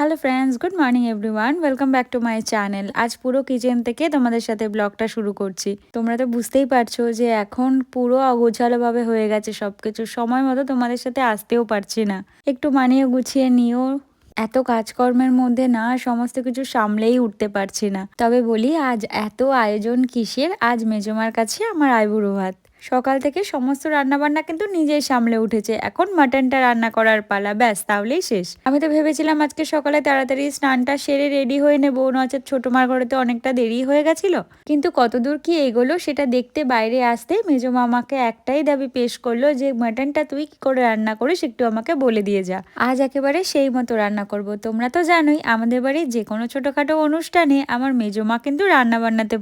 Hello friends good morning everyone welcome back to my channel আজ পুরো kitchen থেকে তোমাদের সাথে ব্লগটা শুরু করছি। তোমরা তো বুঝতেই পারছ যে এখন পুরো অগোছালোভাবে হয়ে গেছে সবকিছু। সময় মতো তোমাদের সাথে আসতেও পারছি না। একটু মানিয়ে গুছিয়ে নিও। এত কাজকর্মের মধ্যে না সমস্ত কিছু সামলেই উঠতে পারছি না। তবে বলি, আজ এত আয়োজন কিসের? আজ মেজমার কাছে আমার আইবুড়ো ভাত। সকাল থেকে সমস্ত রান্নাবান্না কিন্তু নিজেই সামলে উঠেছে। এখন মাটনটা রান্না করার পালা, ব্যাস, তাহলেই শেষ। আমি তো ভেবেছিলাম আজকে সকালে তাড়াতাড়ি স্নানটা সেরে রেডি হয়ে নেব, নচেত ছোট মার ঘরেতে অনেকটা দেরি হয়ে গেছিল। কিন্তু কতদূর কি এগোলো সেটা দেখতে বাইরে আসতে মেজো মামাকে একটাই দাবি পেশ করল যে মাটনটা তুই কি করে রান্না করিস একটু আমাকে বলে দিয়ে যা। আজ একেবারে সেই মতো রান্না করব। তোমরা তো জানোই, আমাদের বাড়ির যে কোনো ছোটখাটো অনুষ্ঠানে আমার মেজো মা কিন্তু রান্না বান্নাতে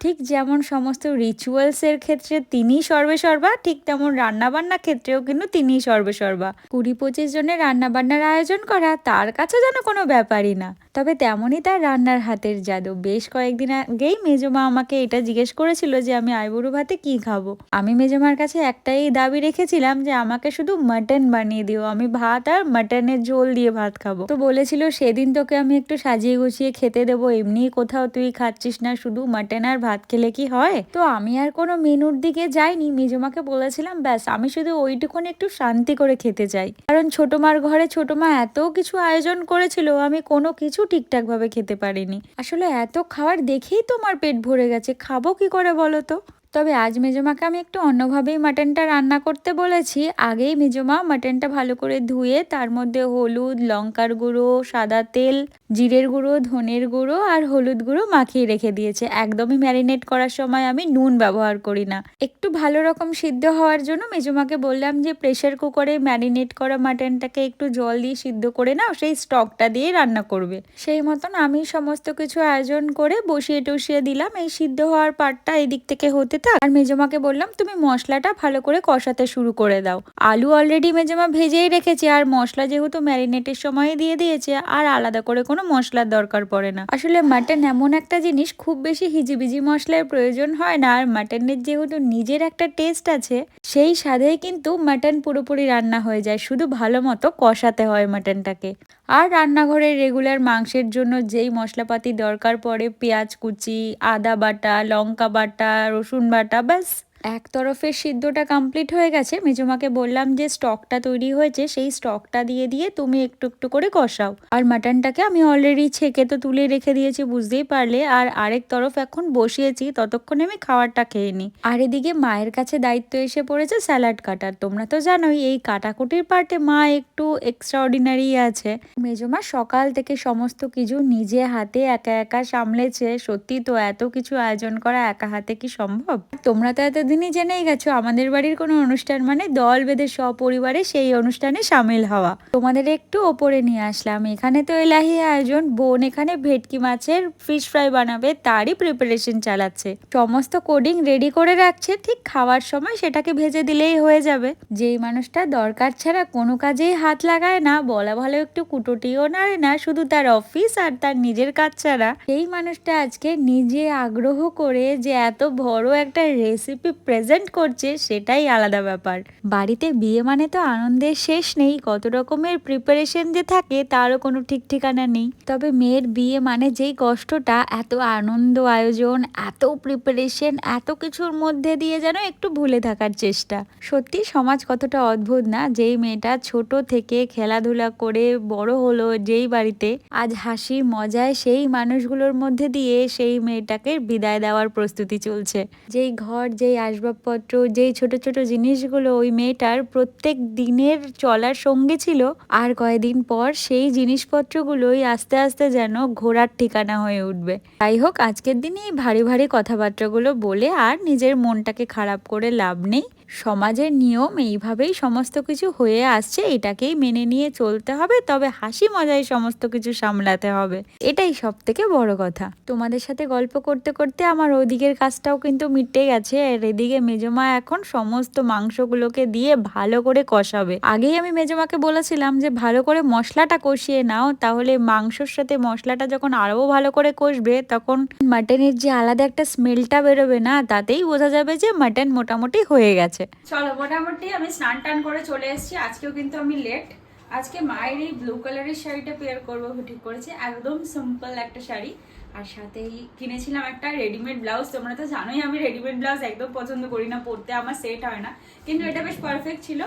ঠিক যেমন সমস্ত রিচুয়ালস এর ক্ষেত্রে তিনি সর্বে সর্বা, ঠিক তেমন রান্নাবান্নার ক্ষেত্রেও কিন্তু তিনিই সর্বেসর্বা কুড়ি পঁচিশ জনের রান্নাবান্নার আয়োজন করা, তার কাছে যেন কোনো ব্যাপারই না। তবে তেমনই তার রান্নার হাতের জাদু। বেশ কয়েকদিন আগেই মেজমা আমাকে এটা জিজ্ঞেস করেছিল যে আমি আইবুড়ো ভাতে কি খাব। আমি মেজমার কাছে একটাই দাবি রেখেছিলাম যে আমাকে শুধু মাটন বানিয়ে দিও, আমি ভাত আর মাটনের ঝোল দিয়ে ভাত খাব। তো বলেছিল, সেদিন তোকে আমি একটু সাজিয়ে গুছিয়ে খেতে দেবো, এমনি কোথাও তুই খাচ্ছিস না, শুধু মাটন আর ভাত খেলে কি হয়? তো আমি আর কোনো মেনুর দিকে যাইনি, মেজমাকে বলেছিলাম, ব্যাস, আমি শুধু ওইটুকুনি একটু শান্তি করে খেতে চাই। কারণ ছোট মার ঘরে ছোট মা এত কিছু আয়োজন করেছিল, আমি কোনো কিছু ঠিকঠাক ভাবে খেতে পারিনি। আসলে এত খাওয়ার দেখেই তোমার পেট ভরে গেছে। খাব কি করে বলো তো? তবে আজ মেজমাকে আমি একটু অন্যভাবেই মাটনটা রান্না করতে বলেছি। আগেই মেজমা মাটনটা ভালো করে ধুয়ে তার মধ্যে হলুদ, লঙ্কার গুঁড়ো, সাদা তেল, জিরের গুঁড়ো, ধনের গুঁড়ো আর হলুদ গুঁড়ো মাখিয়ে রেখে দিয়েছে। একদমই ম্যারিনেট করার সময় আমি নুন ব্যবহার করি না। একটু ভালো রকম সিদ্ধ হওয়ার জন্য মেজমাকে বললাম যে প্রেশার কুকারে ম্যারিনেট করা মাটনটাকে একটু জল দিয়ে সিদ্ধ করে নাও, সেই স্টকটা দিয়ে রান্না করবে। সেই মতন আমি সমস্ত কিছু আয়োজন করে বসিয়ে টসিয়ে দিলাম। এই সিদ্ধ হওয়ার পার্টটা এই দিক থেকে হতে থাক আর মেজমাকে বললাম, তুমি মশলাটা ভালো করে কষাতে শুরু করে দাও। আলু অলরেডি মেজমা ভেজেই রেখেছে, আর মশলা যেহেতু ম্যারিনেটের সময় দিয়ে দিয়েছে, আর আলাদা করে কোনো মশলার দরকার পড়ে না। আসলে মাটন এমন একটা জিনিস, খুব বেশি হিজিবিজি মশলার প্রয়োজন হয় না, আর মাটনের যেহেতু নিজের একটা টেস্ট আছে, সেই স্বাদেই কিন্তু মাটন পুরোপুরি রান্না হয়ে যায়, শুধু ভালো মতো কষাতে হয় মাটনটাকে। আর রান্নাঘরের রেগুলার মাংসের জন্য যেই মশলাপাতি দরকার পড়ে, পেঁয়াজ কুচি, আদা বাটা, লঙ্কা বাটা, রসুন বাটা, ব্যাস। এক তরফের সিদ্ধটা কমপ্লিট হয়ে গেছে। মেজমাকে বললাম যে, স্টকটা তৈরি হয়েছে, সেই স্টকটা দিয়ে দিয়ে তুমি একটু একটু করে কষাও। আর মাটনটাকে আমি অলরেডি ছেঁকে তো তুলে রেখে দিয়েছি, বুঝতেই পারলে। আর আরেক তরফ এখন বসিয়েছি, ততক্ষণে আমি খাবারটা খেয়ে নিই। আর এদিকে মায়ের কাছে দায়িত্ব এসে পড়েছে স্যালাড কাটার। তোমরা তো জানোই, এই কাটাকুটির পার্টে মা একটু এক্সট্রা অর্ডিনারি আছে। মেজমা সকাল থেকে সমস্ত কিছু নিজে হাতে একা একা সামলেছে। সত্যি তো এত কিছু আয়োজন করা একা হাতে কি সম্ভব? তোমরা তো এতদিনই জেনেই গেছো, আমাদের বাড়ির কোনো অনুষ্ঠান মানে দল বেঁধে সপরিবারে সেই অনুষ্ঠানে সামিল হওয়া। তোমাদের একটু ওপরে নিয়ে আসলাম, এখানে তো এলাহি আয়োজন, বোন এখানে ভেটকি মাছের ফিশ ফ্রাই বানাবে, তারই প্রিপারেশন চালাচ্ছে। সমস্ত কোডিং রেডি করে রাখছে, ঠিক খাওয়ার সময় সেটাকে ভেজে দিলেই হয়ে যাবে। যেই মানুষটা দরকার ছাড়া কোনো কাজেই হাত লাগায় না, বলা ভালো একটু কুটোটিও নাড়ে না, শুধু তার অফিস আর তার নিজের কাজ ছাড়া। সেই মানুষটা আজকে নিজে আগ্রহ করে যে এত বড় একটা রেসিপি প্রেজেন্ট করছে সেটাই আলাদা ব্যাপার। বাড়িতে বিয়ে মানে তো আনন্দের শেষ নেই, কত রকমের প্রিপারেশন যে থাকে তারও কোনো ঠিক ঠিকানা নেই। তবে মেয়ের বিয়ে মানে যেই কষ্টটা, এত আনন্দ আয়োজন, এত প্রিপারেশন এত কিছুর মধ্যে দিয়ে যেন একটু ভুলে থাকার চেষ্টা। সত্যি সমাজ কতটা অদ্ভুত না, যেই মেয়েটা ছোট থেকে খেলাধুলা করে বড় হলো যেই বাড়িতে, আজ হাসি মজায় সেই মানুষগুলোর মধ্যে দিয়ে সেই মেয়েটাকে বিদায় দেওয়ার প্রস্তুতি চলছে। যেই ঘর, যেই আসবাবপত্র, যেই ছোট ছোট জিনিসগুলো ওই মেয়েটার প্রত্যেক দিনের চলার সঙ্গে ছিল, আর কয়েকদিন পর সেই জিনিসপত্রগুলোই আস্তে আস্তে যেন ঘোরার ঠিকানা হয়ে উঠবে। যাই হোক, আজকের দিনে এই ভারী ভারী কথাবার্তাগুলো বলে আর নিজের মনটাকে খারাপ করে লাভ নেই। সমাজের নিয়ম এইভাবেই সমস্ত কিছু হয়ে আসছে, এটাকেই মেনে নিয়ে চলতে হবে, তবে হাসি মজায় সমস্ত কিছু সামলাতে হবে। এটাই সব থেকে বড় কথা। তোমাদের সাথে গল্প করতে করতে আমার ওদিকের কাজটাও কিন্তু মিটে গেছে। আর এদিকে মেজমা এখন সমস্ত মাংসগুলোকে দিয়ে ভালো করে কষাবে। আগেই আমি মেজমাকে বলেছিলাম যে, ভালো করে মশলাটা কষিয়ে নাও, তাহলে মাংসর সাথে মশলাটা যখন আরও ভালো করে কষবে, তখন মাটনের যে আলাদা একটা স্মেলটা বেরোবে না, তাতেই বোঝা যাবে যে, মাটন মোটামুটি হয়ে গেছে। চলো, মোটামুটি আমি স্নান টান করে চলে এসেছি। আজকেও কিন্তু আমি লেট আজকে মায়ের এই ব্লু কালারের শাড়িটা পেয়ার করব, ঠিক করেছে। একদম সিম্পল একটা শাড়ি। আর সাথেই কিনেছিলাম একটা রেডিমেড ব্লাউজ তোমরা তো জানোই আমি রেডিমেড ব্লাউজ একদম পছন্দ করি না, পরতে আমার সেট হয় না। কিন্তু এটা বেশ পারফেক্ট ছিল।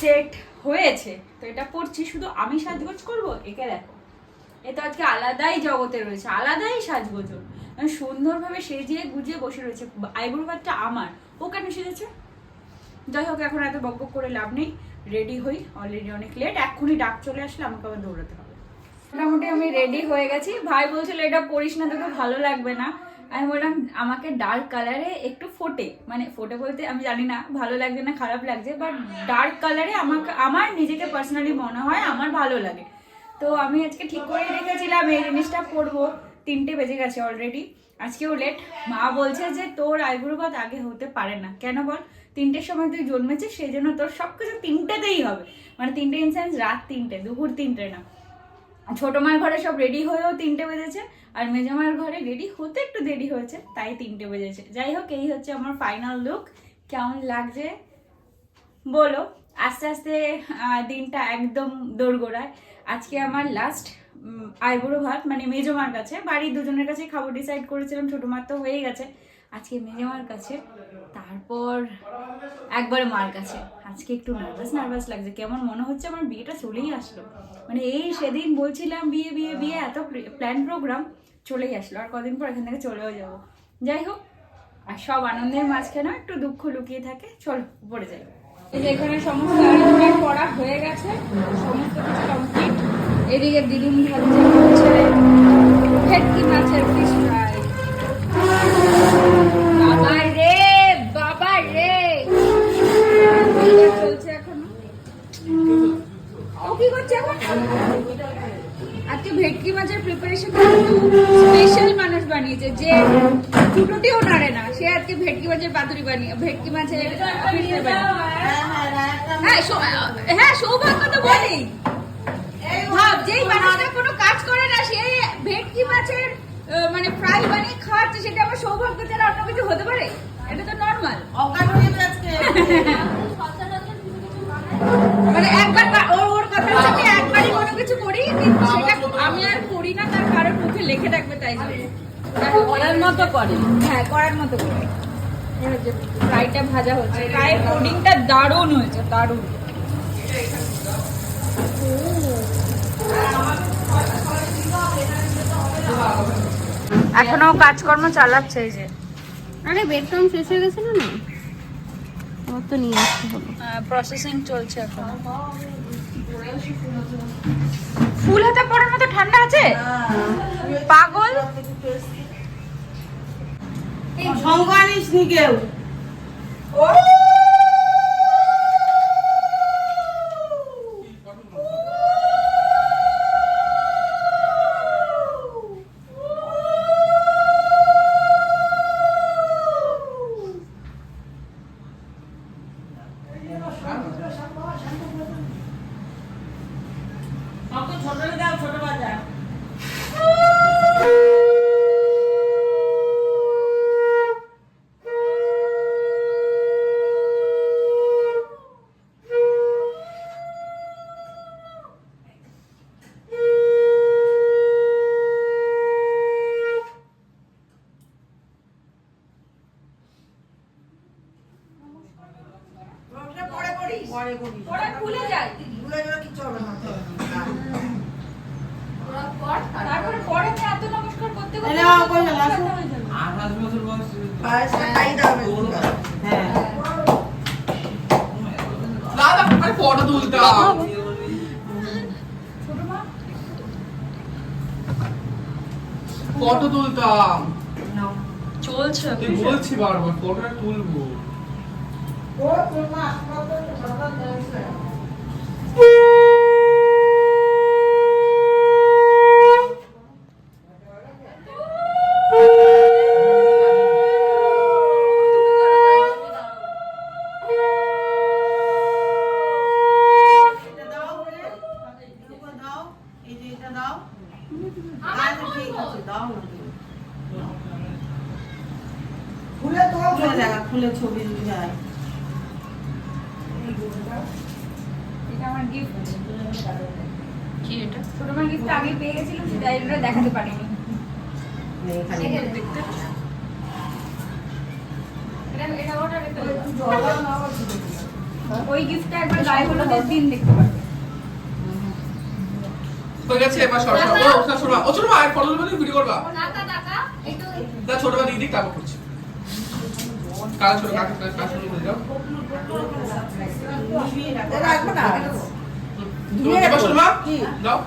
সেট হয়েছে। তো এটা পরছি। শুধু আমি সাজগোজ করব? একে দেখো। এ তো আজকে আলাদাই জগতে রয়েছে। আলাদাই সাজগোজ। মানে সুন্দরভাবে সেজিয়ে গুজিয়ে বসে রয়েছে। আইব্রো আমার। ও কেন সেজেছে যাই হোক, এখন এত বক বক করে লাভ নেই। রেডি হই অলরেডি অনেক লেট এক্ষুনি ডাক চলে আসলে আমাকে আবার দৌড়াতে হবে। মোটামুটি আমি রেডি হয়ে গেছি। ভাই বলছিল এটা পরিস না তোকে, ভালো লাগবে না। আমি বললাম, আমাকে ডার্ক কালারে একটু ফোটে। মানে ফোটে বলতে আমি জানি না, ভালো লাগছে না, খারাপ লাগছে বাট ডার্ক কালারে আমাকে, আমার নিজেকে পার্সোনালি মনে হয় আমার ভালো লাগে। তো আমি আজকে ঠিক করে রেখেছিলাম, এই জিনিসটা পরবো তিনটে বেজে গেছে অলরেডি আজকেও লেট মা বলছে যে, তোর আইব্রো ভাত আগে হতে পারে না। কেন বল? তিনটের সময় তুই জন্মেছিস, সেই জন্য তোর সব কিছু তিনটেতেই হবে। মানে তিনটে ইনসেন্স রাত তিনটে, দুপুর তিনটে না। ছোট মায়ের ঘরে সব রেডি হয়েও তিনটে বেজেছে। আর মেজো মায়ের ঘরে রেডি হতে একটু দেরি হয়েছে, তাই তিনটে বেজেছে। যাই হোক, এই হচ্ছে আমার ফাইনাল লুক কেমন লাগছে? বলো। আস্তে আস্তে দিনটা একদম দোরগোড়ায়। আজকে আমার লাস্ট আইবুড়ো ভাত মানে মেজমার কাছে। বাড়ির দুজনের কাছে খাব ডিসাইড করেছিলাম, ছোটো মার তো হয়েই গেছে। আজকে মেজমার কাছে। তারপর একবারে মার কাছে। আজকে একটু নার্ভাস নার্ভাস লাগছে। কেমন মনে হচ্ছে আমার বিয়েটা চলেই আসলো। মানে এই সেদিন বলছিলাম বিয়ে বিয়ে বিয়ে, এত প্ল্যান প্রোগ্রাম চলেই আসলো। আর কদিন পর এখান থেকে চলেও যাব। যাই হোক, আর সব আনন্দের মাঝখানে একটু দুঃখ লুকিয়ে থাকে। চল পড়ে যাই। এখানে সমস্ত করা হয়ে গেছে। সমস্ত কিছু কমপ্লিট এদিকে দিদুন ভাবছে হচ্ছে ভেটকি মাছের ফিশ ফ্রাই বাবা রে বাবা রে। চলছে এখনও। ও কি করছে এখন? আজকে ভেটকি মাছের প্রিপারেশন স্পেশাল মানুষ বানিয়েছে যে দুটোটিও নাড়ে না। সে আজকে ভেটকি মাছের পাতুরি বানিয়ে ভেটকি মাছের বানিয়ে। হ্যাঁ সৌ- হ্যাঁ সৌভাগ্য তো বলেই যেই মানুষটা কোনো কাজ করে না সে ভেটকি মাছের মানে ফ্রাই বানিয়ে খাওয়াচ্ছে সেটা আমার সৌভাগ্য ছাড়া অন্য কিছু হতে পারে? এটা তো নর্মাল মানে একবার ওর ওর কথা হচ্ছে আমি একবারই কোনো কিছু করি কিন্তু সেটা আমি আর করি না তার কারোর মুখে লেখে থাকবে তাই জন্য। করার মতো করে। হ্যাঁ করার মতো করে। এই হচ্ছে ফ্রাইটা ভাজা হচ্ছে ফ্রাইয়ের কোডিংটা দারুণ হয়েছে দারুণ। এখনও কাজকর্ম চালাচ্ছে এই যে। আরে বেড কাম শেষ হয়ে গেছে না? না আমার তো নিয়ে আসতে হলো প্রসেসিং চলছে এখন। ফুল হাতে পড়ার মতো ঠান্ডা আছে? পাগল? সঙ্গ আনিস নি কেউ। ছোট ফটো তুলতাম। ফটো তুলতাম। চলছে তুই বলছি বারবার ফটোটা তুলবো। ও তোর এই যে এটা দাও। আচ্ছা ঠিক আছে দাও খুলে তো খুলে দেখা খুলে ছবি যায় এটা আমার গিফট কি এটা? ছোট মার গিফট আগে পেয়ে গেছিলাম সেটা এটা দেখাতে পারিনি। এখানে। দেখতে এটা এটা ওটা দেখতে ওই গিফটটা একবার গায়ে হলুদের দিন দেখতে পারবে হয়ে গেছে এবার সর সর। ও ওটা শোনা মা। ও শোনা আর ফটো তুলবে ভিডিও করবা? দা ছোট দিক দিক তারপর করছি। কাল ছোট কাকা কাকা কাকা শুরু করে দাও রাখব না। তুমি ছোট মা। দাও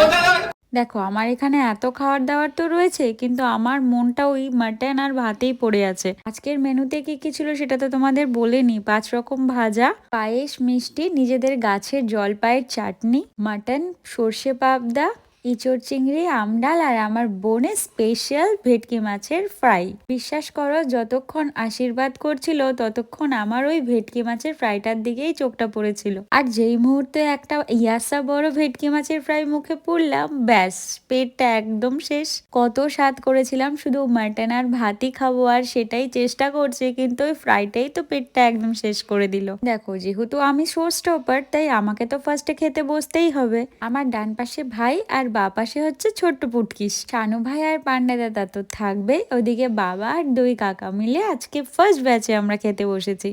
ও দাদা দেখো, আমার এখানে এত খাওয়ার দাওয়ার তো রয়েছে, কিন্তু আমার মনটা ওই মাটন আর ভাতেই পড়ে আছে। আজকের মেনুতে কি কি ছিল সেটা তো তোমাদের বলেনি পাঁচ রকম ভাজা, পায়েস মিষ্টি, নিজেদের গাছের জলপাইয়ের চাটনি, মাটন, সর্ষে পাবদা ইঁচড় চিংড়ি আমডাল আর আমার বোনের স্পেশাল ভেটকি মাছের ফ্রাই বিশ্বাস করো, যতক্ষণ আশীর্বাদ করছিল, ততক্ষণ আমার ওই ভেটকি মাছের ফ্রাইটার দিকেই চোখটা পড়েছিল। আর যেই মুহূর্তে একটা ইয়াসা বড় ভেটকি মাছের ফ্রাই মুখে পড়লাম, ব্যাস, পেটটা একদম শেষ। কত স্বাদ করেছিলাম, শুধু মাটন আর ভাতই খাব আর সেটাই চেষ্টা করছি, কিন্তু ওই ফ্রাইটাই তো পেটটা একদম শেষ করে দিল। দেখো, যেহেতু আমি শো স্টপার তাই আমাকে তো ফার্স্টে খেতে বসতেই হবে। আমার ডান পাশে ভাই আর বা পাশে হচ্ছে ছোট্ট পুটকিস। শানু ভাই আর পান্ডা দাদা তো থাকবে ওদিকে বাবা আর দুই কাকা মিলে আজকে ফার্স্ট ব্যাচে আমরা খেতে বসেছি।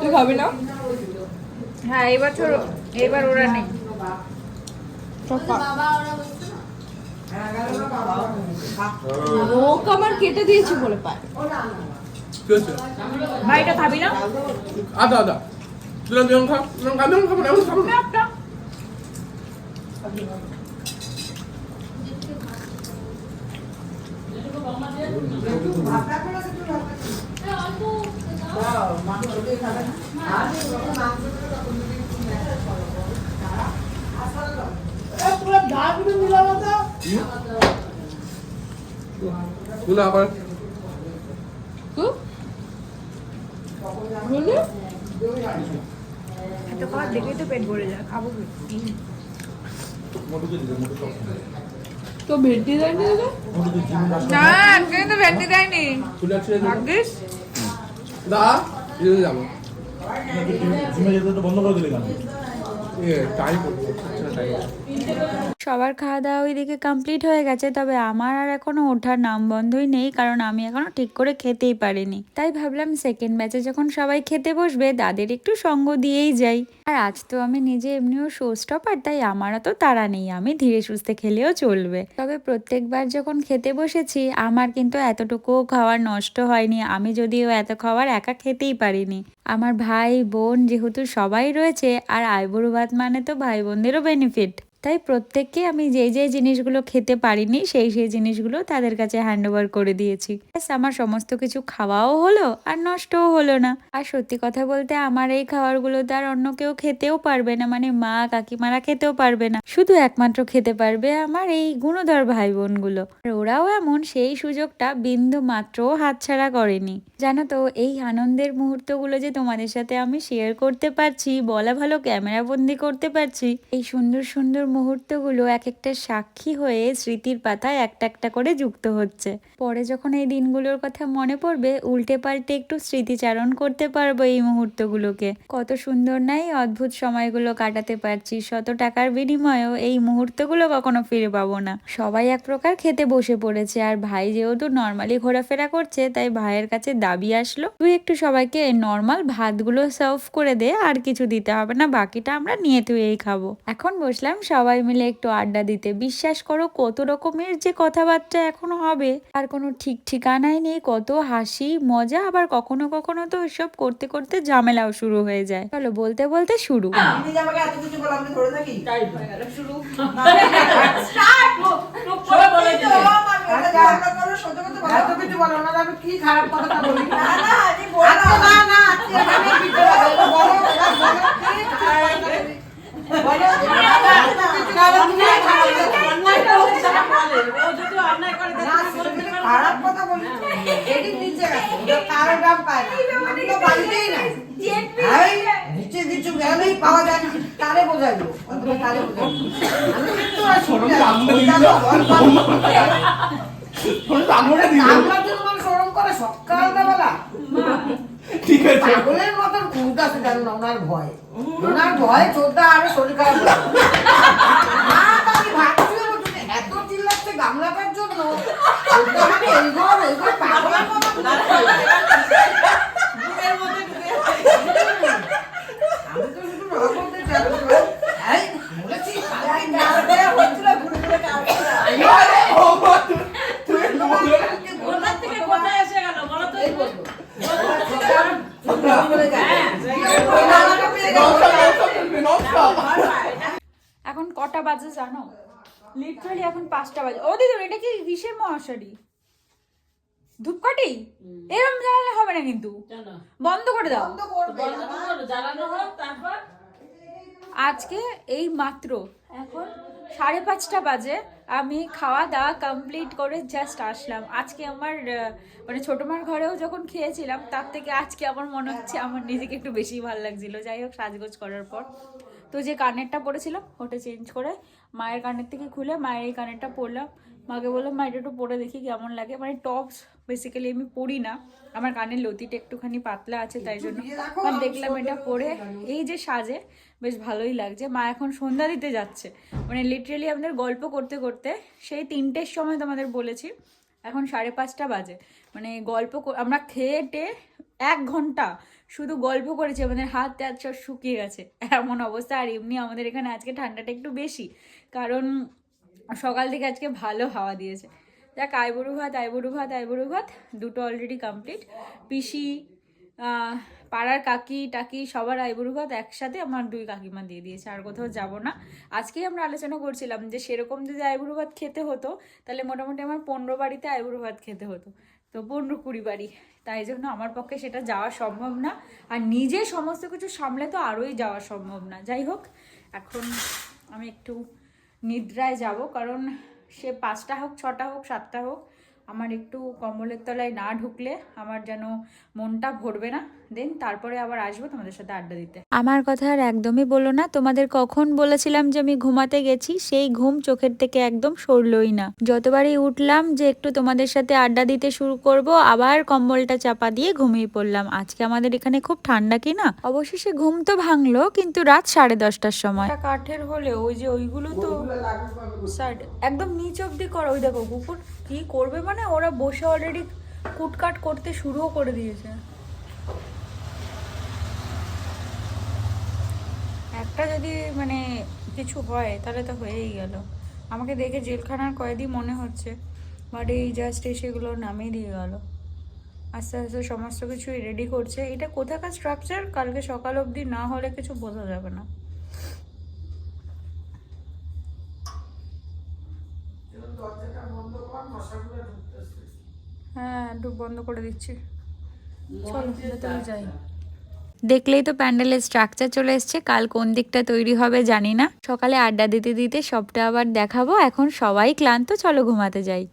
তুই খাবি না? হ্যাঁ এবার এবার ওরা নেই। বাবা ওরা বলছে রোক আমার কেটে দিয়েছি বলে পায়। কি হচ্ছে ভাই এটা খাবি না? আদা আদা। খা দিলাম খাব না খাব না। আবার। এত খাবার দেখেই তো পেট ভরে যায় খাব কি? তো ভেন্ডি দেয়নি? না আজকে তো ভেন্ডি দেয়নি। ভাগ্যিস। দা দিয়ে যাব। জিমে যেতে তো বন্ধ করে দিলে কেন? এ টাইম করব। টাইম সবার খাওয়া দাওয়া ওইদিকে কমপ্লিট হয়ে গেছে, তবে আমার আর এখনও ওঠার নাম বন্ধই নেই, কারণ আমি এখনও ঠিক করে খেতেই পারিনি। তাই ভাবলাম সেকেন্ড ব্যাচে যখন সবাই খেতে বসবে, তাদের একটু সঙ্গ দিয়েই যাই। আর আজ তো আমি নিজে এমনিও শো স্টপার তাই আমারও তো তাড়া নেই, আমি ধীরে সুস্থে খেলেও চলবে। তবে প্রত্যেকবার যখন খেতে বসেছি, আমার কিন্তু এতটুকুও খাবার নষ্ট হয়নি, আমি যদিও এত খাবার একা খেতেই পারিনি। আমার ভাই, বোন যেহেতু সবাই রয়েছে, আর আইবুড়ো ভাত মানে তো ভাই বোনদেরও বেনিফিট তাই প্রত্যেককে আমি যেই যেই জিনিসগুলো খেতে পারিনি, সেই সেই জিনিসগুলো তাদের কাছে হ্যান্ড ওভার করে দিয়েছি। আমার সমস্ত কিছু খাওয়াও হলো আর নষ্টও হলো না। আর সত্যি কথা বলতে আমার এই খাবারগুলো তো আর অন্য কেউ খেতেও পারবে না মানে মা কাকিমারা খেতেও পারবে না। শুধু একমাত্র খেতে পারবে আমার এই গুণধর ভাই বোনগুলো আর ওরাও এমন সেই সুযোগটা বিন্দু মাত্র হাতছাড়া করেনি। জানো তো, এই আনন্দের মুহূর্তগুলো যে তোমাদের সাথে আমি শেয়ার করতে পারছি, বলা ভালো ক্যামেরা বন্দি করতে পারছি, এই সুন্দর সুন্দর মুহূর্তগুলো এক একটা সাক্ষী হয়ে স্মৃতির পাতায় একটা একটা করে যুক্ত হচ্ছে। পরে যখন এই দিনগুলোর কথা মনে পড়বে, উল্টে পাল্টে একটু স্মৃতিচারণ করতে পারব এই মুহূর্তগুলোকে। কত সুন্দর নাই অদ্ভুত সময়গুলো কাটাতে পারছি, শত টাকার বিনিময়েও এই মুহূর্তগুলো কখনো ফিরে পাবো না। সবাই এক প্রকার খেতে বসে পড়েছে, আর ভাই যেহেতু নর্মালি ঘোরাফেরা করছে, তাই ভাইয়ের কাছে দাবি আসলো তুই একটু সবাইকে নর্মাল ভাতগুলো সার্ভ করে দে আর কিছু দিতে হবে না বাকিটা আমরা নিয়ে তুই এই খাব এখন বসলাম সবাই মিলে একটু আড্ডা দিতে বিশ্বাস করো কত রকমের যে কথাবার্তা এখন হবে আর কোনো ঠিক ঠিকানাই নেই কত হাসি মজা আবার কখনো কখনো তো এসব করতে করতে ঝামেলাও শুরু হয়ে যায় চলো বলতে বলতে শুরু তুমি এত কিছু বলো না আমি কি খারাপ কথা বলি না না আমি বললাম না না আজকে আমি ভিডিও বলো বলো খারাপ কথা বলি? বলো খারাপ কথা বলি এটি নিচে কারও দাম পায় না বাড়িতেই নাই নিচে কিছু গেলেই পাওয়া যায় না কারে বোঝাইলো কারে বোঝাইলো আমি কিন্তু দিল। তো তোমার শরম করে সকালবেলা। ঠিক আছে। জানো না ওনার ভয়। ওনার ভয় চোদ্দা আরও শরীর খারাপ আমি ভাবছি তুমি এত চিল্লাচ্ছে গামলাটার জন্য? চোদ্দা মানে এই ঘর এই ঘর পাগলের মতন আমি তো শুধু রহা করতে চাচ্ছি এই, বলেছি, পাগলের গাল দেয়া হচ্ছিল, ঘুরে ঘুরে গাল দেয়া। আরে ও মা, তুমি- তুমি বলো না। কোথার থেকে কোথায় এসে গেল বলো তো এই বলল। চোদ্দা বলে গেছে। ওই গালটা পেয়ে গেছে। নমস্কার, নমস্কার বলবে, নমস্কার। এখন কটা বাজে জানো? লিটারালি এখন পাঁচটা বাজে। ও দিদি এটা কি কিসের মহাশারি ধূপকাঠি? এরকম জ্বালালে হবে না কিন্তু। বন্ধ করে দাও। বন্ধ করবে বন্ধ তো করো, জ্বালানো হোক তারপর? আজকে এই মাত্র এখন সাড়ে পাঁচটা বাজে। আমি খাওয়া দাওয়া কমপ্লিট করে জাস্ট আসলাম। আজকে আমার মানে ছোট মার ঘরেও যখন খেয়েছিলাম তার থেকে আজকে আমার মনে হচ্ছে আমার নিজেকে একটু বেশি ভালো লাগছিল। যাই হোক সাজগোজ করার পর। তো যে কানেরটা পরেছিলাম ওটা চেঞ্জ করে মায়ের কানের থেকে খুলে মায়ের এই কানেরটা পরলাম। মাকে বললাম মা এটা একটু পরে দেখি কেমন লাগে। মানে টপস বেসিক্যালি আমি পরি না আমার কানের লতিটা একটুখানি পাতলা আছে তাই জন্য দেখলাম এটা পরে। এই যে সাজে বেশ ভালোই লাগছে। মা এখন সন্ধ্যা দিতে যাচ্ছে। মানে লিটারেলি আমাদের গল্প করতে করতে সেই তিনটের সময় তোমাদের বলেছি এখন সাড়ে পাঁচটা বাজে। মানে গল্প আমরা খেয়ে টে এক ঘণ্টা শুধু গল্প করেছি, আমাদের হাত টাত সব শুকিয়ে গেছে। এমন অবস্থা, আর এমনি আমাদের এখানে আজকে ঠান্ডাটা একটু বেশি, কারণ সকাল থেকে আজকে ভালো হাওয়া দিয়েছে। যাক, আইবুড়ো ভাত আইবুড়ো ভাত আইবুড়ো ভাত, দুটো অলরেডি কমপ্লিট পিসি পাড়ার কাকি, টাকি সবার আইবুড়ো ভাত একসাথে আমার দুই কাকিমা দিয়ে দিয়েছে, আর কোথাও যাব না। আজকেই আমরা আলোচনা করছিলাম যে সেরকম যদি আইবুড়ো ভাত খেতে হতো, তাহলে মোটামুটি আমার পনেরো বাড়িতে আইবুড়ো ভাত খেতে হতো, তো পনেরো কুড়ি বাড়ি। তাই জন্য আমার পক্ষে সেটা যাওয়া সম্ভব না। আর নিজে সমস্ত কিছু সামলে তো আরোই যাওয়া সম্ভব না। যাই হোক, এখন আমি একটু নিদ্রায় যাব, কারণ সে পাঁচটা হোক, ছটা হোক, সাতটা হোক, আমার একটু কম্বলের তলায় না ঢুকলে আমার যেন মনটা ভরবে না। দেন তারপরে আবার আসব তোমাদের সাথে আড্ডা দিতে। আমার কথা আর একদমই বলো না। তোমাদের কখন বলেছিলাম যে আমি ঘুমাতে গেছি সেই ঘুম চোখের থেকে একদম সরলই না। যতবারই উঠলাম যে একটু তোমাদের সাথে আড্ডা দিতে শুরু করব আবার কম্বলটা চাপা দিয়ে ঘুমিয়ে পড়লাম। আজকে আমাদের এখানে খুব ঠান্ডা কি না? অবশেষে ঘুম তো ভাঙলো কিন্তু রাত সাড়ে দশটার সময়। কাঠের হলে ওই যে ওইগুলো তো একদম নিচ অব্দি করো। ওই দেখো কুকুর কি করবে মানে ওরা বসে অলরেডি কুটকাট করতে শুরুও করে দিয়েছে। একটা যদি মানে কিছু হয় তাহলে তো হয়েই গেল। আমাকে দেখে জেলখানার কয়েদি মনে হচ্ছে বাট এই জাস্ট সেগুলো নামিয়ে দিয়ে গেল। আস্তে আস্তে সমস্ত কিছুই রেডি করছে। এটা কোথাকার স্ট্রাকচার কালকে সকাল অবধি না হলে কিছু বোঝা যাবে না। হ্যাঁ একটু বন্ধ করে দিচ্ছি। চলো ভেতরে যাই। দেখলেই তো প্যান্ডেলের স্ট্রাকচার চলে এসছে। কাল কোন দিকটা তৈরি হবে জানি না। সকালে আড্ডা দিতে দিতে সবটা আবার দেখাবো। এখন সবাই ক্লান্ত, চলো ঘুমাতে যাই।